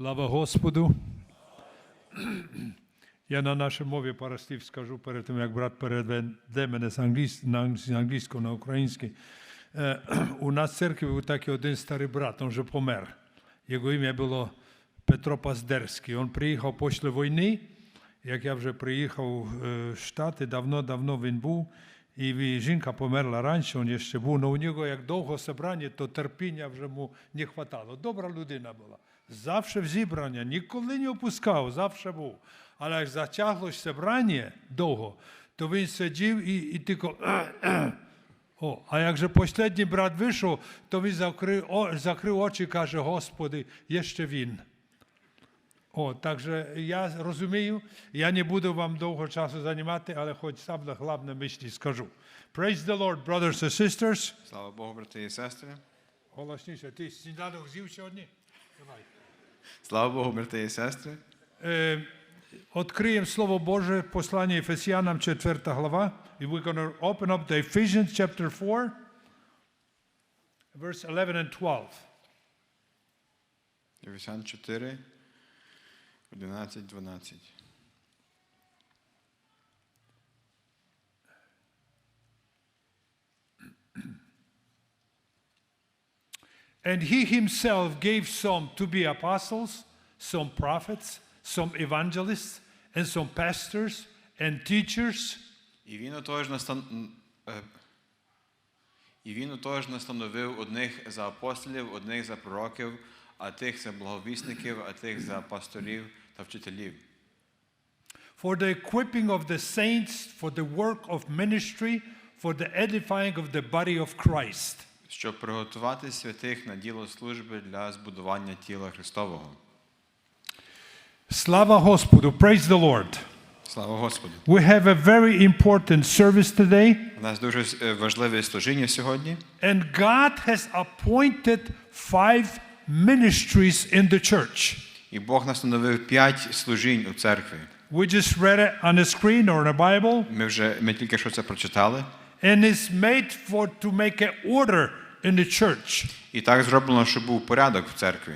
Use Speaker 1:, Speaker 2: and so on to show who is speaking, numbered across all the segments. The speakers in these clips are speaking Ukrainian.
Speaker 1: Слава Господу. Я на нашій мові пару слів скажу перед тим, як брат переведе мене з англійського на український. Е, У нас в церкві був такий один старий брат, він вже помер. Його ім'я було Петро Паздерський. Він приїхав після війни, як я вже приїхав е, в Штати, давно-давно він був. І жінка померла раніше, він ще був, але у нього як довго собрання, то терпіння вже йому не вистачало. Добра людина була. Завше в зібрання, ніколи не опускав, завше був. Але як затяглось зібрання довго, то він сидів і, і тільки. О, а як же останній брат вийшов, то він закрив, о, закрив очі і каже, Господи, є ще він. О, так же я розумію, я не буду вам довго часу займати, але хоч саме головне мислі скажу. Praise the Lord, brothers and sisters.
Speaker 2: Слава Богу, брати і сестри.
Speaker 1: Голосніше, ти сніданок з'їв сьогодні? Давай.
Speaker 2: Слава Богу, брати і сестри.
Speaker 1: Е, Откриємо Слово Боже, послання Ефесянам, 4 глава. І we're going to open up the Ephesians chapter 4, verse 11 and 12.
Speaker 2: Ефесян 4, 11, 12.
Speaker 1: And he himself gave some to be apostles, some prophets, some evangelists, and some pastors and teachers
Speaker 2: І він отож настан... е, І він отож настановив одних за апостолів, одних за пророків, а тих за благовісників, а тих за пасторів та вчителів.
Speaker 1: for the equipping of the saints, for the work of ministry, for the edifying of the body of Christ.
Speaker 2: Щоб приготувати святих на діло служби для збудування тіла Христового.
Speaker 1: Slava Господу, praise the Lord.
Speaker 2: Слава Господу!
Speaker 1: We have a very important service today,
Speaker 2: У нас дуже е, важливе служіння сьогодні.
Speaker 1: and God has appointed five ministries in the church.
Speaker 2: І Бог настановив п'ять служінь у церкві.
Speaker 1: We just read it on the screen or in the Bible,
Speaker 2: Ми вже ми тільки що це прочитали.
Speaker 1: and it's made for to make an order in the church.
Speaker 2: І так зроблено, щоб був порядок в церкві.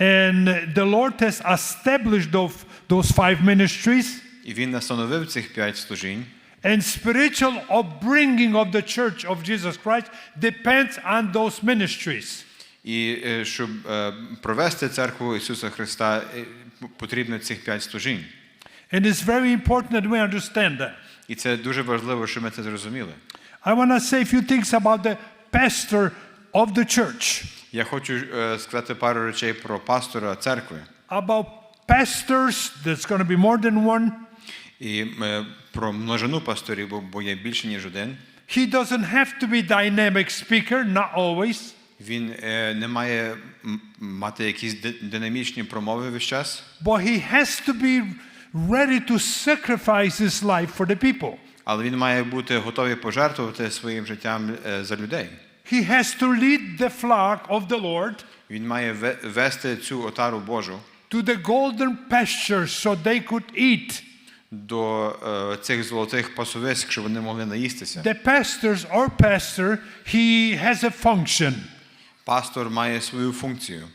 Speaker 1: And the Lord has established those, those five ministries,
Speaker 2: І він настановив цих п'ять служінь.
Speaker 1: and spiritual upbringing of the church of Jesus Christ depends on those ministries.
Speaker 2: І е, щоб е, провести церкву Ісуса Христа, е, потрібно цих п'ять служінь.
Speaker 1: And it's very important that we understand that.
Speaker 2: І це дуже важливо, щоб ми це зрозуміли.
Speaker 1: I want to say a few things about the pastor of the church,
Speaker 2: Я хочу е, сказати пару речей про пастора церкви.
Speaker 1: about pastors, there's going to be more than one.
Speaker 2: І е, про множину пасторів, бо- бо є більше, ніж один.
Speaker 1: He doesn't have to be dynamic speaker, not always.
Speaker 2: Він е, не має м- мати якісь ди- динамічні промови весь час,
Speaker 1: But he has to be ready to sacrifice his life for the people.
Speaker 2: Але він має бути готовий пожертвувати своїм життям е, за людей.
Speaker 1: He has to lead the flock of the Lord
Speaker 2: Він має вести цю отару Божу
Speaker 1: to the golden pastures so they could eat.
Speaker 2: до е, цих золотих пасовиськ, щоб вони могли наїстися.
Speaker 1: The pastors or pastor, he has a function.
Speaker 2: Пастор має свою функцію.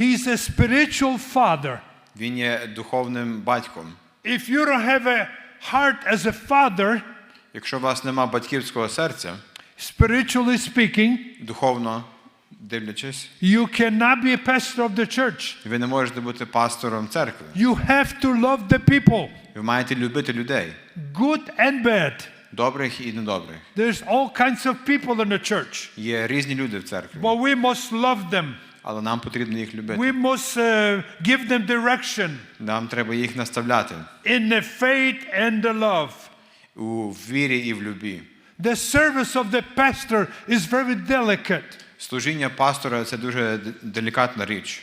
Speaker 1: He's a spiritual father.
Speaker 2: Він є духовним батьком.
Speaker 1: If you don't have a heart as a father,
Speaker 2: Якщо у вас нема батьківського серця,
Speaker 1: spiritually speaking,
Speaker 2: духовно дивлячись,
Speaker 1: you cannot be a pastor of the church.
Speaker 2: ви не можете бути пастором церкви.
Speaker 1: You have to love the people,
Speaker 2: Ви маєте любити людей,
Speaker 1: good and bad.
Speaker 2: добрих і недобрих.
Speaker 1: There's all kinds of people in the church,
Speaker 2: Є різні люди в церкві,
Speaker 1: but we must love them.
Speaker 2: Але нам потрібно їх любити.
Speaker 1: We must uh, give them direction
Speaker 2: Нам треба їх наставляти
Speaker 1: in the faith and the love.
Speaker 2: у вірі і в любі.
Speaker 1: The service of the pastor is very delicate.
Speaker 2: Служіння пастора це дуже делікатна річ.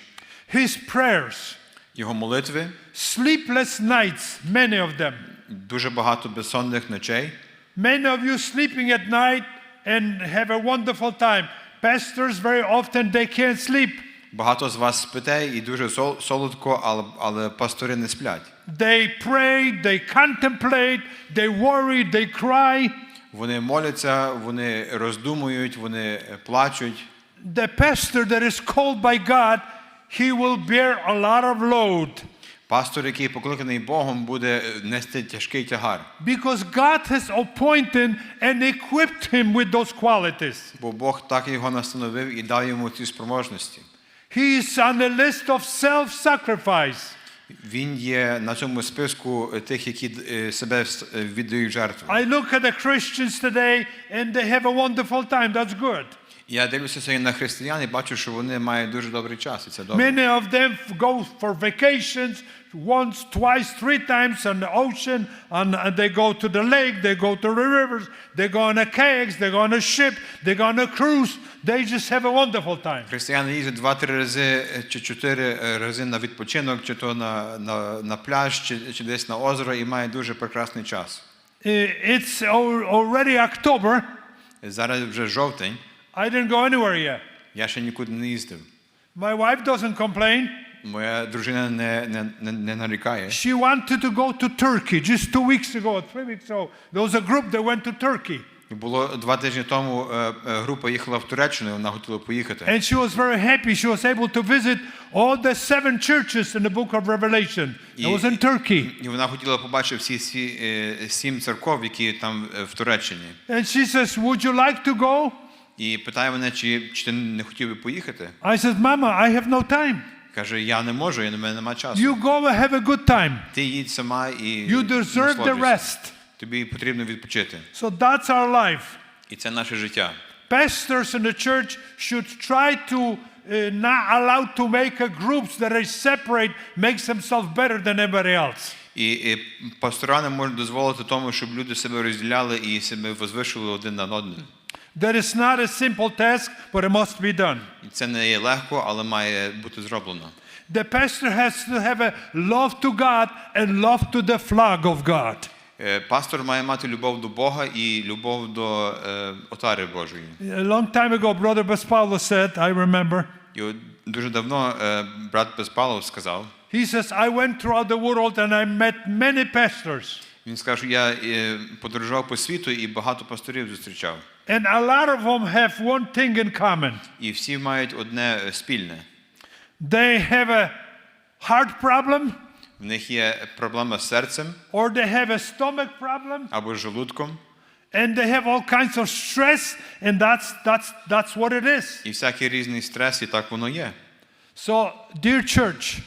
Speaker 1: His prayers,
Speaker 2: Його молитви,
Speaker 1: sleepless nights, many of them.
Speaker 2: дуже багато безсонних ночей.
Speaker 1: Many of you sleeping at night and have a wonderful time. Pastors, very often, they can't sleep.
Speaker 2: Багато з вас спите і дуже солодко, але, але пастори не сплять.
Speaker 1: They pray, they contemplate, they worry, they cry.
Speaker 2: Вони моляться, вони роздумують, вони е, плачуть.
Speaker 1: The pastor that is called by God he will bear a lot of load
Speaker 2: Пастор, який покликаний Богом, буде е, нести тяжкий тягар.
Speaker 1: because God has appointed and equipped him with those qualities.
Speaker 2: Бо Бог так його настановив і дав йому ці спроможності.
Speaker 1: He is on the list of self-sacrifice.
Speaker 2: Він є на цьому списку е, тих, які е, себе е, віддають жертву.
Speaker 1: I look at the Christians today and they have a wonderful time. That's good.
Speaker 2: Я дивлюся сьогодні на християн і бачу, що вони мають дуже добрий час, і це добре.
Speaker 1: Many of them go for vacations once, twice, three times on the ocean, and, and they go to the lake, they go to the rivers, they go on a kayaks, they go on a ship, they go on a cruise. They just have a wonderful time.
Speaker 2: Християни їздять два-три рази е, чи чотири е, рази на відпочинок, чи то на, на, на пляж, чи, чи десь на озеро, і мають дуже прекрасний час.
Speaker 1: Uh, It's already October.
Speaker 2: Зараз вже жовтень,
Speaker 1: I didn't go anywhere yet.
Speaker 2: я ще нікуди не їздив.
Speaker 1: My wife doesn't complain.
Speaker 2: Моя дружина не, не, не, не нарікає.
Speaker 1: She wanted to go to Turkey just two weeks ago, three weeks ago. There was a group that went to Turkey.
Speaker 2: І Було два тижні тому е, е, група їхала в Туреччину, і вона хотіла поїхати.
Speaker 1: And she was very happy. She was able to visit all the seven churches in the book of Revelation. It was in Turkey.
Speaker 2: І вона хотіла побачити всі, всі е, сім церков, які там е, в Туреччині.
Speaker 1: And she says, Would you like to go?
Speaker 2: І питає мене, чи, чи ти не хотів би поїхати.
Speaker 1: I said, Mama, I have no time.
Speaker 2: Каже, я не можу, я на мене немає часу.
Speaker 1: You go and have a good time.
Speaker 2: Ти їдь сама і
Speaker 1: You deserve the rest.
Speaker 2: Тобі потрібно відпочити.
Speaker 1: So that's our life.
Speaker 2: І це наше життя.
Speaker 1: Pastors in the church should try to uh, not allow to make a groups that are separate, makes themselves better than everybody else.
Speaker 2: І, і пастора не можуть дозволити тому, щоб люди себе розділяли і себе возвишували один над одним.
Speaker 1: That is not a simple task, but it must be done.
Speaker 2: Це не є легко, але має бути зроблено.
Speaker 1: The pastor has to have a love to God and love to the flag of God.
Speaker 2: Е, Пастор має мати любов до Бога і любов до е, отари Божої.
Speaker 1: A long time ago, Brother Baspalo said, I remember,
Speaker 2: І дуже давно е, брат Безпалов сказав,
Speaker 1: he says, I went throughout the world and I met many pastors.
Speaker 2: він сказав, що я е, подорожував по світу і багато пасторів зустрічав.
Speaker 1: And a lot of them have one thing in common.
Speaker 2: І всі мають одне е, спільне.
Speaker 1: They have a heart problem,
Speaker 2: В них є проблема з серцем
Speaker 1: or they have a stomach problem,
Speaker 2: або з желудком,
Speaker 1: and they have all kinds of stress, and that's, that's, that's what it is.
Speaker 2: і всякий різний стрес, і так воно є.
Speaker 1: So, dear church,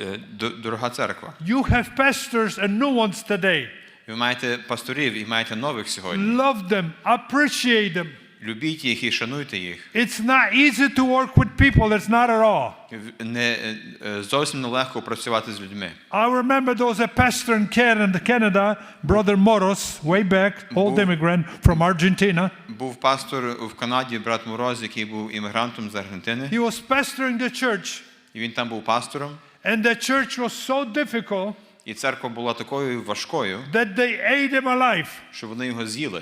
Speaker 2: Е, д- Дорога церква,
Speaker 1: you have pastors and new ones today.
Speaker 2: ви маєте пасторів і маєте нових сьогодні.
Speaker 1: Love them, appreciate them.
Speaker 2: Любіть їх і шануйте їх.
Speaker 1: It's not easy to work with people, it's not at all.
Speaker 2: В- Не, е, е, зовсім нелегко працювати з людьми.
Speaker 1: I remember there was a pastor in Canada, Canada Brother Moros, way back, old
Speaker 2: Бу-
Speaker 1: immigrant from Argentina.
Speaker 2: Був пастор в Канаді, брат Мороз, який був іммігрантом з Аргентини.
Speaker 1: He was pastoring the church,
Speaker 2: І він там був пастором.
Speaker 1: and the church was so difficult
Speaker 2: І церква була такою важкою,
Speaker 1: that they ate him alive.
Speaker 2: що вони його з'їли.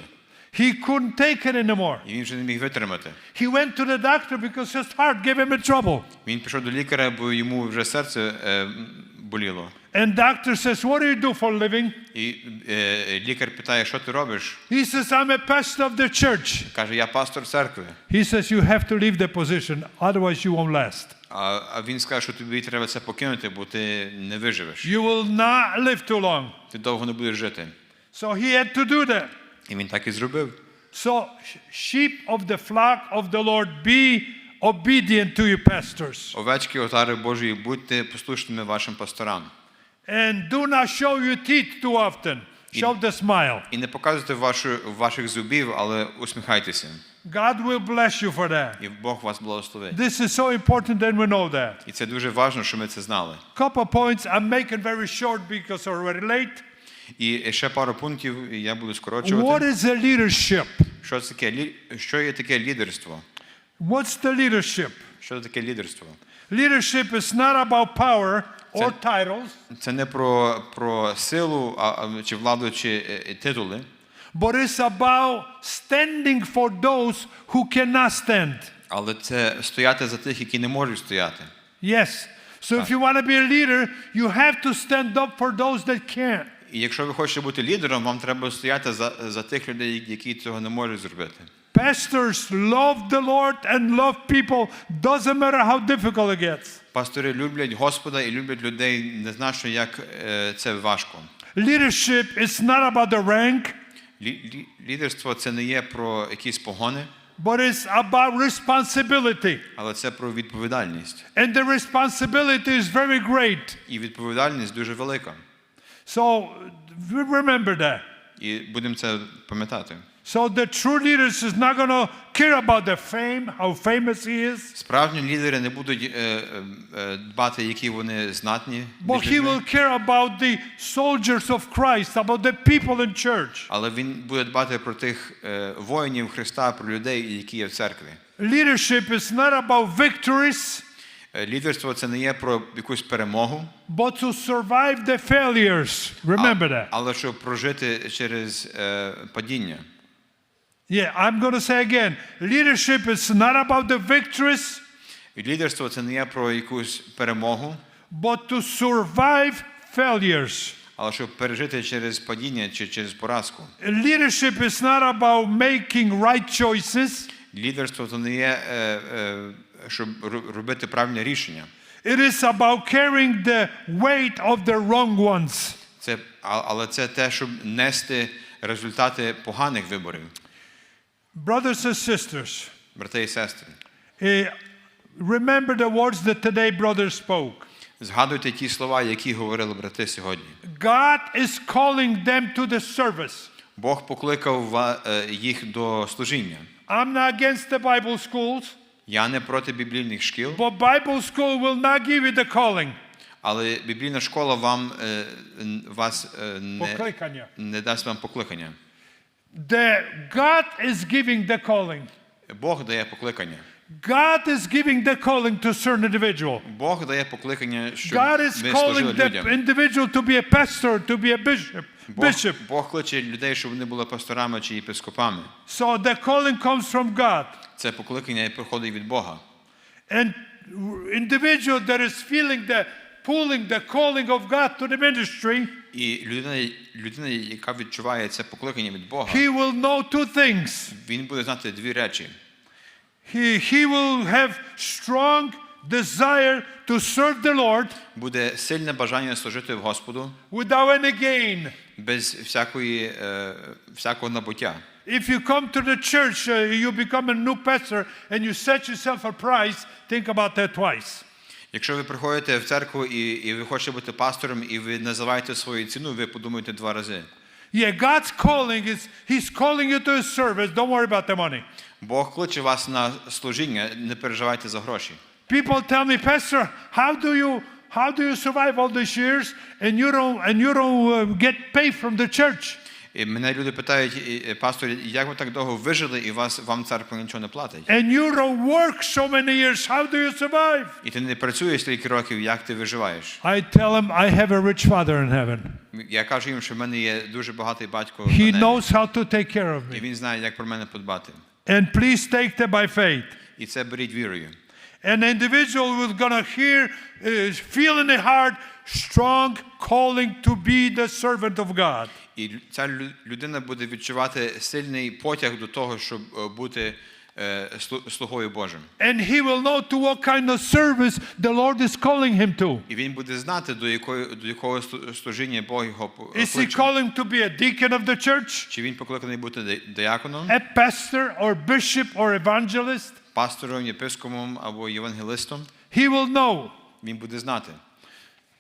Speaker 1: He couldn't take it anymore.
Speaker 2: І він вже не міг витримати.
Speaker 1: He went to the doctor because his heart gave him a trouble.
Speaker 2: Він пішов до лікаря, бо йому вже серце е, боліло.
Speaker 1: And doctor says, What do you do for a living?
Speaker 2: І е, лікар питає, що ти робиш?
Speaker 1: He says, I'm a pastor of the church.
Speaker 2: Каже, я пастор церкви.
Speaker 1: He says, You have to leave the position, otherwise, you won't last.
Speaker 2: А, а він скаже, що тобі треба це покинути, бо ти не виживеш.
Speaker 1: You will not live too long.
Speaker 2: Ти довго не будеш жити.
Speaker 1: So he had to do that.
Speaker 2: І він так і зробив.
Speaker 1: So, sheep of the flock of the Lord, be obedient to your pastors.
Speaker 2: Овечки отари Божої, будьте послушними вашим пасторам.
Speaker 1: And do not show your teeth too often. Show the smile.
Speaker 2: І не показуйте вашу, ваших зубів, але усміхайтеся.
Speaker 1: God will bless you for that.
Speaker 2: І Бог вас благословить.
Speaker 1: This is so important that we know that.
Speaker 2: І це дуже важливо, що ми це знали.
Speaker 1: Couple points I'm making very short because I'm already late.
Speaker 2: І ще пару пунктів, і я буду
Speaker 1: What
Speaker 2: скорочувати.
Speaker 1: is the leadership?
Speaker 2: Що це таке? Лі- Що є таке лідерство?
Speaker 1: What's the leadership?
Speaker 2: Що таке лідерство?
Speaker 1: Leadership is not about power Or titles,
Speaker 2: Це не про, про силу а, чи владу, чи е, е, титули,
Speaker 1: but it's about standing for those who cannot stand.
Speaker 2: але це стояти за тих, які не можуть стояти.
Speaker 1: Yes. So if you want to be a leader, you have to stand up for those that can't.
Speaker 2: І якщо ви хочете бути лідером, вам треба стояти за, за тих людей, які цього не можуть зробити.
Speaker 1: Pastors love the Lord and love people, doesn't matter how difficult it gets.
Speaker 2: Пастори люблять Господа і люблять людей, не значно, як е, це важко.
Speaker 1: Leadership is not about the rank,
Speaker 2: Лі- лі- Лідерство це не є про якісь погони,
Speaker 1: but it's about responsibility.
Speaker 2: але це про відповідальність.
Speaker 1: And the responsibility is very great.
Speaker 2: І відповідальність дуже велика.
Speaker 1: So remember that.
Speaker 2: І будемо це пам'ятати.
Speaker 1: So the true leaders is not going to care about the fame, how famous he is,
Speaker 2: Справжні лідери не будуть е, е, е, дбати, які вони знатні,
Speaker 1: but he will care about the soldiers of Christ, about the people in church.
Speaker 2: але він буде дбати про тих е, воїнів Христа, про людей, які є в церкві.
Speaker 1: Leadership is not about victories,
Speaker 2: Е, Лідерство це не є про якусь перемогу,
Speaker 1: but to survive the failures. Remember that.
Speaker 2: але щоб прожити через е, падіння.
Speaker 1: Yeah, I'm going to say again leadership is not about the victories,
Speaker 2: лідерство це не про якусь перемогу,
Speaker 1: but to survive failures.
Speaker 2: але щоб пережити через падіння чи через поразку.
Speaker 1: Leadership is not about making right choices,
Speaker 2: Лідерство це не є, е, е, щоб робити правильне рішення.
Speaker 1: it is about carrying the weight of the wrong ones.
Speaker 2: Це, але це те, щоб нести результати поганих виборів,
Speaker 1: Brothers and sisters,
Speaker 2: брати і сестри.
Speaker 1: eh, remember the words that today brothers spoke.
Speaker 2: Згадуйте ті слова, які говорили брати сьогодні.
Speaker 1: God is calling them to the service.
Speaker 2: Бог покликав е, їх до служіння.
Speaker 1: I'm not against the Bible schools,
Speaker 2: Я не проти біблійних шкіл,
Speaker 1: but Bible school will not give you the calling.
Speaker 2: але біблійна школа вам е, вас е, не, не дасть вам покликання.
Speaker 1: The God is giving the calling.
Speaker 2: Бог дає покликання.
Speaker 1: God is giving the calling to a certain individual.
Speaker 2: Бог дає покликання, щоб
Speaker 1: God is
Speaker 2: ви
Speaker 1: calling
Speaker 2: служили
Speaker 1: the
Speaker 2: людям.
Speaker 1: individual to be a pastor, to be a bishop.
Speaker 2: Бог,
Speaker 1: Bishop.
Speaker 2: Бог кличе людей, щоб вони були пасторами чи єпископами.
Speaker 1: So the calling comes from God.
Speaker 2: Це покликання приходить від Бога.
Speaker 1: And individual that is feeling the pulling the calling of God to the ministry,
Speaker 2: І людина, людина, яка відчуває це покликання від Бога,
Speaker 1: he will know two things.
Speaker 2: він буде знати дві речі.
Speaker 1: He, he will have strong desire to serve the Lord
Speaker 2: Буде сильне бажання служити в Господу
Speaker 1: without any gain.
Speaker 2: без всякої, е, всякого набуття.
Speaker 1: If you come to the church, uh, you become a new pastor, and you set yourself a price, think about that twice.
Speaker 2: Якщо ви приходите в церкву і, і ви хочете бути пастором, і ви називаєте свою ціну, ви подумаєте два рази.
Speaker 1: Yeah, God's calling is He's calling you to His service. Don't worry about the money.
Speaker 2: Бог кличе вас на служіння, не переживайте за гроші.
Speaker 1: People tell me, Pastor, how do you how do you survive all these years and you don't and you don't uh, get paid from the church?
Speaker 2: І мене люди питають, «І, е, пастор, як ви так довго вижили, і вас вам церква нічого не платить?
Speaker 1: And you don't work so many years. How do you survive?
Speaker 2: І ти не працюєш стільки років, як ти виживаєш?
Speaker 1: I tell them I have a rich father in heaven.
Speaker 2: Я кажу їм, що в мене є дуже багатий батько, на
Speaker 1: He
Speaker 2: небі,
Speaker 1: knows how to take care of
Speaker 2: і
Speaker 1: me.
Speaker 2: він знає, як про мене подбати.
Speaker 1: And please take that by faith.
Speaker 2: І це беріть вірою.
Speaker 1: An individual who's gonna hear, uh, feel in the heart, strong calling to be the servant of God.
Speaker 2: І ця лю- людина буде відчувати сильний потяг до того, щоб е, бути е, слугою Божим.
Speaker 1: And he will know to what kind of service the Lord is calling him to.
Speaker 2: І він буде знати, до якої до якого служіння Бог його по-
Speaker 1: Is he calling to be a deacon of the church,
Speaker 2: Чи він покликаний бути ди- дияконом,
Speaker 1: a pastor, or bishop, or evangelist?
Speaker 2: пастором, єпископом або євангелистом?
Speaker 1: He will know.
Speaker 2: Він буде знати.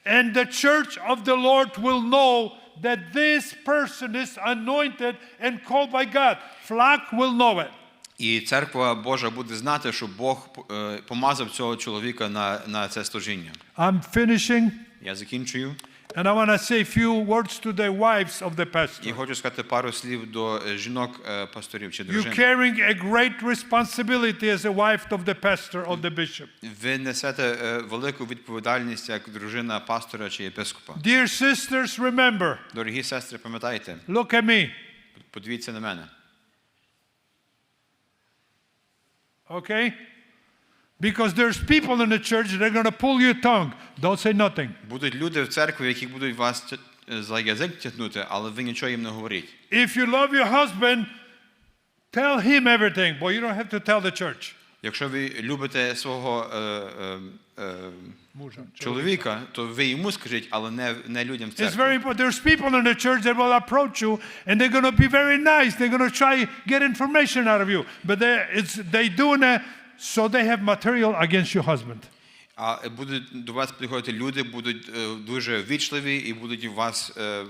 Speaker 1: And the church of the Lord will know that this person is anointed and called by God. Flock will know it.
Speaker 2: І церква Божа буде знати, що Бог е, помазав цього чоловіка на, на це служіння.
Speaker 1: I'm finishing,
Speaker 2: Я закінчую.
Speaker 1: And I want to say a few words to the wives of the
Speaker 2: І
Speaker 1: pastor.
Speaker 2: хочу сказати пару слів до е, жінок е, пасторів чи
Speaker 1: You're
Speaker 2: дружин.
Speaker 1: carrying a great responsibility as a wife of the pastor or the bishop.
Speaker 2: Ви несете е, велику відповідальність як дружина пастора чи єпископа.
Speaker 1: Dear sisters, remember,
Speaker 2: Дорогі сестри, пам'ятайте,
Speaker 1: look at me,
Speaker 2: подивіться на мене.
Speaker 1: okay? Because there's people in the church that are going to pull your tongue. Don't say nothing.
Speaker 2: Будуть люди в церкві, які будуть вас тя- за язик тягнути, але ви нічого їм не говоріть.
Speaker 1: If you love your husband, Tell him everything, but you don't have to tell the church.
Speaker 2: Якщо ви любите свого е, е, е,
Speaker 1: Мужа.
Speaker 2: чоловіка, то ви йому скажіть, але не, не людям в
Speaker 1: It's
Speaker 2: церкві.
Speaker 1: very important. There's people in the church that will approach you and they're going to be very nice. They're going to try get information out of you. But they it's they doing it so they have material against your husband.
Speaker 2: А будуть до вас приходити люди, будуть е, дуже ввічливі і будуть у вас е, е,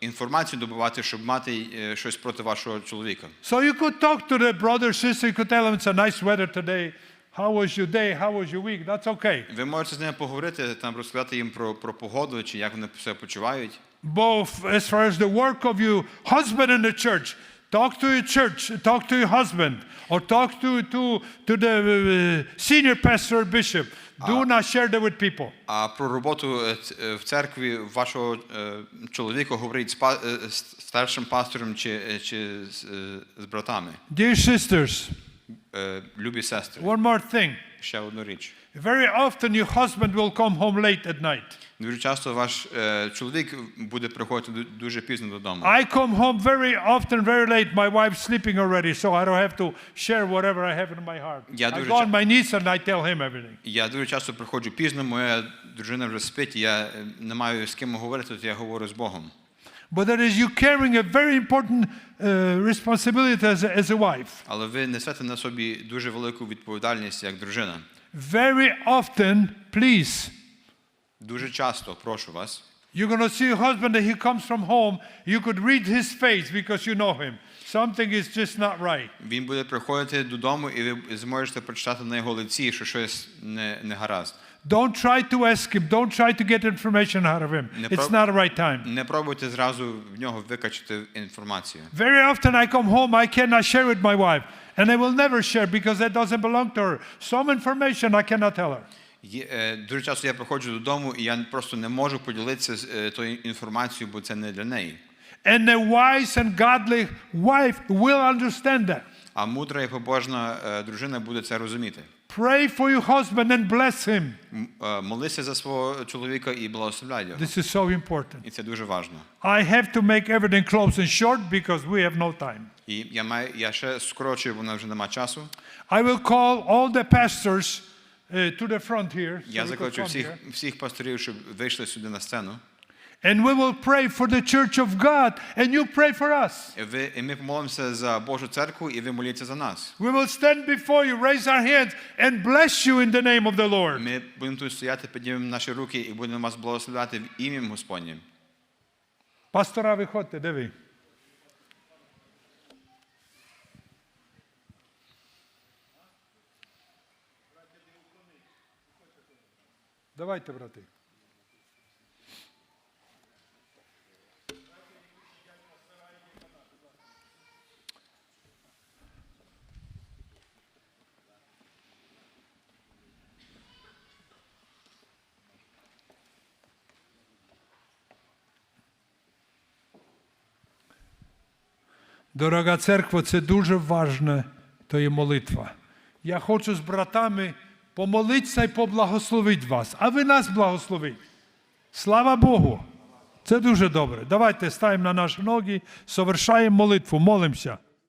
Speaker 2: інформацію добувати, щоб мати е, щось проти вашого чоловіка.
Speaker 1: So you could talk to the brother, sister, you could tell them it's a nice weather today. How was your day? How was your week? That's okay.
Speaker 2: Ви можете з ними поговорити, там розказати їм про, про погоду чи як вони себе почувають.
Speaker 1: Both as far as the work of your husband in the church, talk to your church, talk to your husband, or talk to, to, to the uh, senior pastor or bishop. Do not share that with people.
Speaker 2: А про роботу е, е, в церкві вашого е, чоловіка говорить з, е, старшим пастором чи, е, чи з, е, братами.
Speaker 1: Dear sisters,
Speaker 2: Е, Любі сестри,
Speaker 1: one more thing.
Speaker 2: ще одну річ.
Speaker 1: Very often your husband will come home late at night.
Speaker 2: Дуже часто ваш е, чоловік буде приходити дуже пізно додому.
Speaker 1: I come home very often, very late. My wife's sleeping already, so I don't have to share whatever I have in my heart.
Speaker 2: Я
Speaker 1: I
Speaker 2: дуже
Speaker 1: go on my knees and I tell him everything.
Speaker 2: Я дуже часто приходжу пізно, моя дружина вже спить, я е, не маю з ким говорити, то я говорю з Богом.
Speaker 1: But that is you carrying a very important uh, responsibility as a, as a wife.
Speaker 2: Але ви несете на собі дуже велику відповідальність як дружина.
Speaker 1: Very often, please,
Speaker 2: Дуже часто, прошу вас,
Speaker 1: you're going to see your husband that he comes from home. You could read his face because you know him. Something is just not right.
Speaker 2: він буде приходити додому, і ви зможете прочитати на його лиці, що щось не, не гаразд.
Speaker 1: Don't try to ask him. Don't try to get information out of him. It's not the right time.
Speaker 2: Не пробуйте зразу в нього викачати інформацію.
Speaker 1: Very often I come home, I cannot share with my wife. And I will never share because that doesn't belong to her. Some information I cannot tell her.
Speaker 2: Е, дуже часто я приходжу додому, і я просто не можу поділитися е, тою інформацією, бо це не для неї.
Speaker 1: And a wise and godly wife will understand that.
Speaker 2: А мудра і побожна е, дружина буде це розуміти.
Speaker 1: Pray for your husband and bless him.
Speaker 2: Е, Молися за свого чоловіка і благословляй його.
Speaker 1: This is so important.
Speaker 2: І це дуже важливо.
Speaker 1: I have to make everything close and short because we have no time.
Speaker 2: І я маю, я ще скорочую, бо вже нема часу.
Speaker 1: I will call all the pastors uh, to the front here.
Speaker 2: Я закличу всіх, всіх пасторів, щоб вийшли сюди на сцену.
Speaker 1: And we will pray for the church of God, and you pray for us.
Speaker 2: І, ви, і ми помолимося за Божу церкву, і ви моліться за нас.
Speaker 1: We will stand before you, raise our hands, and bless you in the name of the Lord.
Speaker 2: Ми будемо тут стояти, піднімемо наші руки і будемо вас благословляти в ім'ям Господнім.
Speaker 1: Пастора, виходьте, де ви? Давайте, брати. Дорога церква, це дуже важне, то є молитва. Я хочу з братами помолитися і поблагословити вас, а ви нас благословіть. Слава Богу! Це дуже добре. Давайте ставимо на наші ноги, совершаємо молитву, молимося.